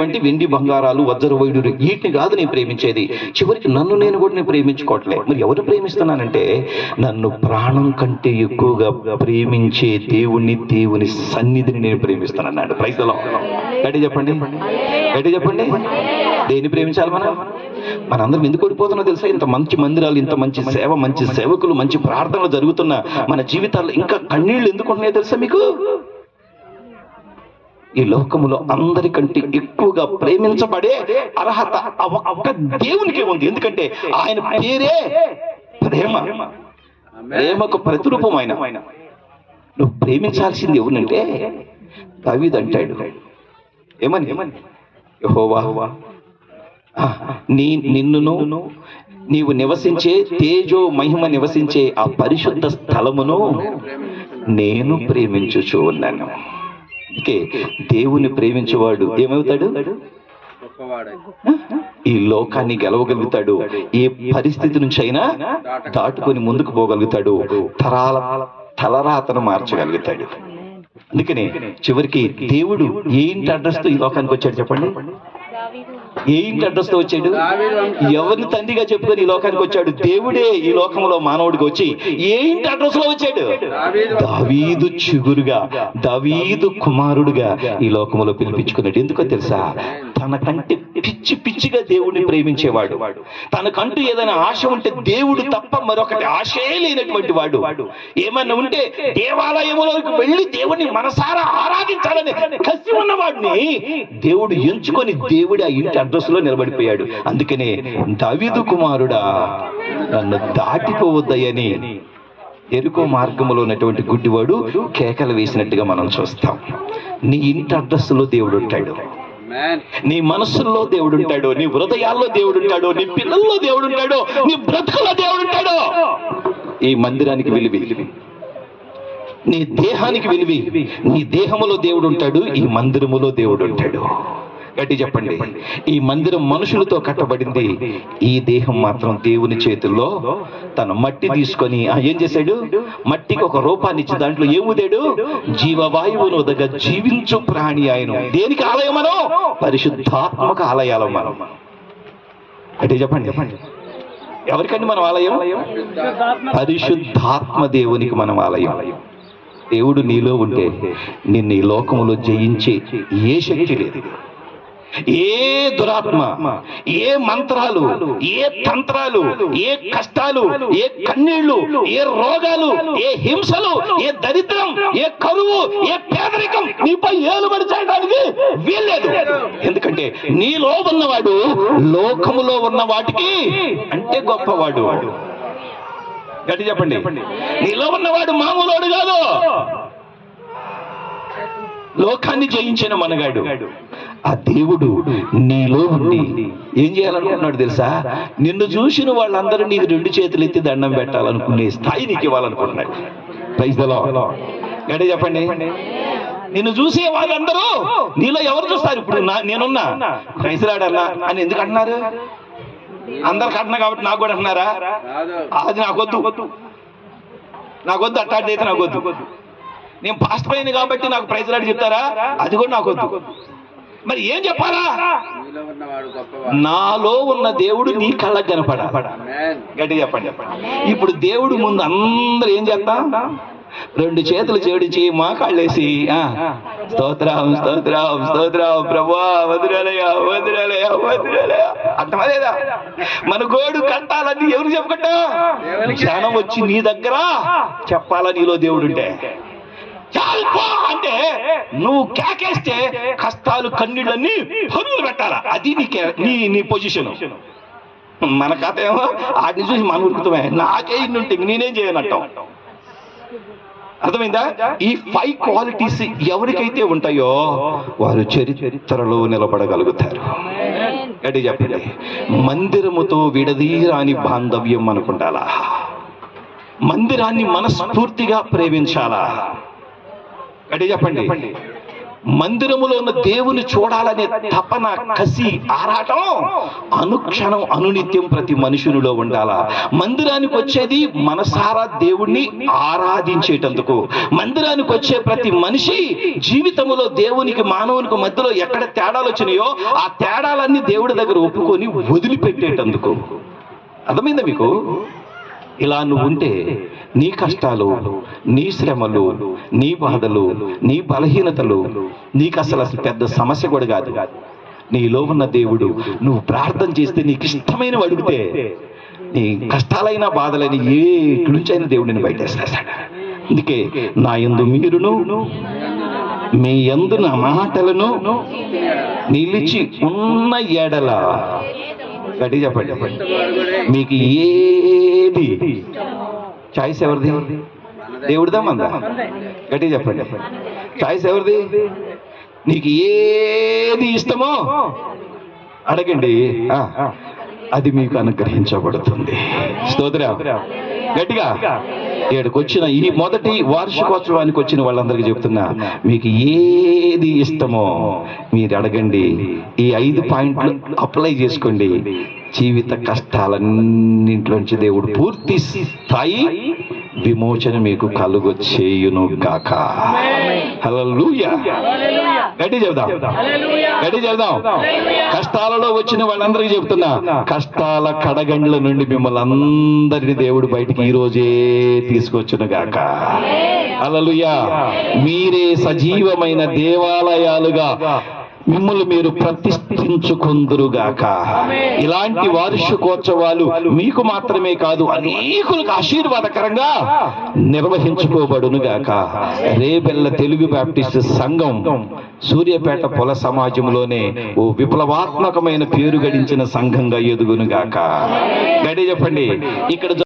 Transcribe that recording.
వంటి వెండి బంగారాలు వజ్ర వైడూరు వీటిని కాదు నేను ప్రేమించేది. చివరికి నన్ను నేను కూడా నేను ప్రేమించుకోవట్లే. మరి ఎవరు ప్రేమిస్తున్నానంటే నన్ను ప్రాణం కంటే ఎక్కువగా ప్రేమించే దేవుణ్ణి దేవుని సన్నిధిని నేను ప్రేమిస్తానన్నాడు. రైతులో గట్టి చెప్పండి. గట్టి చెప్పండి. దేన్ని ప్రేమించాలి మనం? మనందరం ఎందుకు ఓడిపోతున్నా తెలుసా? ఇంత మంచి మందిరాలు ఇంత మంచి సేవ మంచి సేవకులు మంచి ప్రార్థనలు జరుగుతున్న మన జీవితాల్లో ఇంకా కన్నీళ్ళు ఎందుకుంటున్నాయో తెలుసా మీకు? ఈ లోకములో అందరికంటే ఎక్కువగా ప్రేమించబడే అర్హత ఒక్క దేవునికి ఉంది. ఎందుకంటే ఆయన పేరే ప్రేమ. ప్రేమకు ప్రతిరూపం ఆయన నువ్వు ప్రేమించాల్సింది ఎవరినంటే దావీదు ఏమని ఏమని? యెహోవా నీ నిన్నును నీవు నివసించే తేజో మహిమ నివసించే ఆ పరిశుద్ధ స్థలమును నేను ప్రేమించుచూ ఉన్నాను. అందుకే దేవుని ప్రేమించేవాడు ఏమవుతాడు? ఈ లోకాన్ని గెలవగలుగుతాడు. ఏ పరిస్థితి నుంచి అయినా దాటుకొని ముందుకు పోగలుగుతాడు. తరాల తలరాతను మార్చగలుగుతాడు. అందుకనే చివరికి దేవుడు ఏంటి అడ్రస్తో ఈ లోకానికి వచ్చాడు చెప్పండి? ఏ ఇంటి అడ్రస్తో వచ్చాడు? ఎవరిని తండ్రిగా చెప్పుకొని ఈ లోకానికి వచ్చాడు? దేవుడే ఈ లోకంలో మానవుడికి వచ్చి ఏ ఇంటి అడ్రస్లో వచ్చాడు? దావీదు చిగురుగా దావీదు కుమారుడుగా ఈ లోకములో పిలిపించుకున్నాడు. ఎందుకో తెలుసా? తనకంటే పిచ్చి పిచ్చిగా దేవుడిని ప్రేమించేవాడు. తనకంటూ ఏదైనా ఆశ ఉంటే దేవుడు తప్ప మరొకటి ఆశే లేనటువంటి వాడు. ఏమన్నా ఉంటే దేవాలయంలోకి వెళ్ళి దేవుడిని మనసారా ఆరాధించాలని కసి ఉన్నవాడిని దేవుడు ఎంచుకొని దేవుడి ఆ ఇంటి అడ్రస్లో నిలబడిపోయాడు. అందుకనే దవిదు కుమారుడా నన్ను దాటిపోవద్దయని ఎరుకో మార్గంలో ఉన్నటువంటి గుడ్డివాడు కేకలు వేసినట్టుగా మనం చూస్తాం. నీ ఇంటి అడ్రస్సులో దేవుడు ఉంటాడు. నీ మనస్సుల్లో దేవుడు ఉంటాడు నీ హృదయాల్లో దేవుడు ఉంటాడు నీ పిల్లల్లో దేవుడు ఉంటాడు నీ బ్రతుకుల్లో దేవుడు ఉంటాడు ఈ మందిరానికి విలువి. నీ దేహానికి విలువి. నీ దేహములో దేవుడు ఉంటాడు ఈ మందిరములో దేవుడు ఉంటాడు గట్టి చెప్పండి. ఈ మందిరం మనుషులతో కట్టబడింది. ఈ దేహం మాత్రం దేవుని చేతుల్లో. తన మట్టి తీసుకొని ఏం చేశాడు? మట్టికి ఒక రూపాన్ని ఇచ్చి దాంట్లో ఏముదాడు జీవవాయువును దగ్గర జీవించు ప్రాణి ఆయన. దేనికి ఆలయం మనం పరిశుద్ధాత్మక ఆలయాల మనం అంటే చెప్పండి చెప్పండి. ఎవరికండి మనం ఆలయం? పరిశుద్ధాత్మ దేవునికి మనం ఆలయం. దేవుడు నీలో ఉంటే నిన్ను ఈ లోకములో జయించే ఏ శక్తి లేదు. ఏ దురాత్మ ఏ మంత్రాలు ఏ తంత్రాలు ఏ కష్టాలు ఏ కన్నీళ్ళు ఏ రోగాలు ఏ హింసలు ఏ దరిద్రం ఏ కరువు ఏ పేదరికం నీపై ఏలుబడి చేయడానికి వీల్లేదు. ఎందుకంటే నీలో ఉన్నవాడు లోకములో ఉన్న వాటికి అంటే గొప్పవాడు. గట్టి చెప్పండి. నీలో ఉన్నవాడు మామూలోడు కాదు. లోకాన్ని జయించిన మనగాడు. ఆ దేవుడు నీలో ఉండి. ఏం చేయాలనుకుంటున్నాడు తెలుసా? నిన్ను చూసిన వాళ్ళందరూ నీకు రెండు చేతులు ఎత్తి దండం పెట్టాలనుకునే స్థాయి నీకు ఇవ్వాలనుకుంటున్నాడు. ప్రైజ్లో గడి చెప్పండి. నిన్ను చూసే వాళ్ళందరూ నీలో ఎవరు చూస్తారు? ఇప్పుడు నేనున్నా. ప్రైజ్లాడన్నా అని ఎందుకు అంటున్నారు? అందరికి అంటున్నా కాబట్టి నాకు కూడా అంటున్నారా? అది నాకొద్దు. నాకొద్దు అట్టాడి అయితే నాకొద్దు. నేను పాస్ట్ పోయింది కాబట్టి నాకు ప్రైజ్లాడి చెప్తారా? అది కూడా నాకొద్దు. మరి ఏం చెప్పాలా? నీలో ఉన్న దేవుడు నీ కళ్ళకు కనపడ. గట్టి చెప్పండి. ఇప్పుడు దేవుడు ముందు అందరూ ఏం చేస్తాం? రెండు చేతులు జోడించి మా కాళ్ళేసి ఆ, స్తోత్రం స్తోత్రం స్తోత్రం. ప్రభా వదిలేలయ వదిలేలయ వదిలేలయ అర్థమలేదా మన గోడు కట్టాలని ఎవరు చెప్పుకుంటా జ్ఞానం వచ్చి నీ దగ్గర చెప్పాలా నీలో దేవుడు ఉంటే అంటే నువ్వు కేకేస్తే కష్టాలు కన్నీళ్ళన్నీ పనులు పెట్టాలా? అది నీ నీ నీ పొజిషన్ మన కథ ఏమో వాటిని చూసి మన ఉరుకుతామే నాకే ఇన్ని ఉంటే నేనేం చేయనట్టాం అర్థమైందా? ఈ ఫైవ్ క్వాలిటీస్ ఎవరికైతే ఉంటాయో వారు చరిత్రలో నిలబడగలుగుతారు. అంటే చెప్పండి? మందిరముతో విడదీరాని బాంధవ్యం అనుకుంటాలా మందిరాన్ని మనస్ఫూర్తిగా ప్రేమించాలా? గట్టి చెప్పండి. మందిరములో ఉన్న దేవుని చూడాలనే తపన కసి ఆరాటం అనుక్షణం అనునిత్యం ప్రతి మనుషునిలో ఉండాలా? మందిరానికి వచ్చేది మనసారా దేవుణ్ణి ఆరాధించేటందుకు. మందిరానికి వచ్చే ప్రతి మనిషి జీవితములో దేవునికి మానవునికి మధ్యలో ఎక్కడ తేడాలు వచ్చినాయో ఆ తేడాలన్నీ దేవుడి దగ్గర ఒప్పుకొని వదిలిపెట్టేటందుకు. అర్థమైందా మీకు? ఇలా నువ్వు ఉంటే నీ కష్టాలు నీ శ్రమలు నీ బాధలు నీ బలహీనతలు నీకు అసలు అసలు పెద్ద సమస్య కూడా కాదు. నీలో ఉన్న దేవుడు నువ్వు ప్రార్థన చేస్తే నీకు ఇష్టమైన అడిగితే నీ కష్టాలైన బాధలని ఏ నుంచైనా దేవుడిని బయటేస్తాడు అందుకే నా యందు మీరును మీ యందు నా మాటలను నిలిచి ఉన్న ఎడల. గట్టి చెప్పండి. మీకు ఏది చాయిస్ ఎవరిది? దేవుడిదా మందా? గట్టి చెప్పండి. చాయిస్ ఎవరిది? నీకు ఏది ఇష్టమో అడగండి. అది మీకు అనుగ్రహించబడుతుంది. స్తోత్ర గట్టిగా. ఇక్కడికి వచ్చిన ఈ మొదటి వార్షికోత్సవానికి వచ్చిన వాళ్ళందరికీ చెప్తున్నా మీకు ఏది ఇష్టమో మీరు అడగండి. ఈ ఐదు పాయింట్లు అప్లై చేసుకోండి. జీవిత కష్టాలన్నింటిలోంచి దేవుడు పూర్తి స్థాయి విమోచన మీకు కలుగు చేయును గాక హల్లెలూయా. గట్టి చెబుదాం. గట్టి చెబుదాం. కష్టాలలో వచ్చిన వాళ్ళందరికీ చెప్తున్నా కష్టాల కడగండ్ల నుండి మిమ్మల్ని అందరినీ దేవుడు బయటికి ఈ రోజే తీసుకొచ్చును గాక. హల్లెలూయా. మీరే సజీవమైన దేవాలయాలుగా మిమ్మల్ని మీరు ప్రతిష్ఠించుకుందురుగాక. ఇలాంటి వార్షికోత్సవాలు మీకు మాత్రమే కాదు అనేకులకు ఆశీర్వాదకరంగా నిర్వహించుకోబడును గాక రేబెల్ల తెలుగు బ్యాప్టిస్ట్ సంఘం సూర్యాపేట పొల సమాజంలోనే ఓ విప్లవాత్మకమైన పేరు గడించిన సంఘంగా ఎదుగును గాక గడి చెప్పండి. ఇక్కడ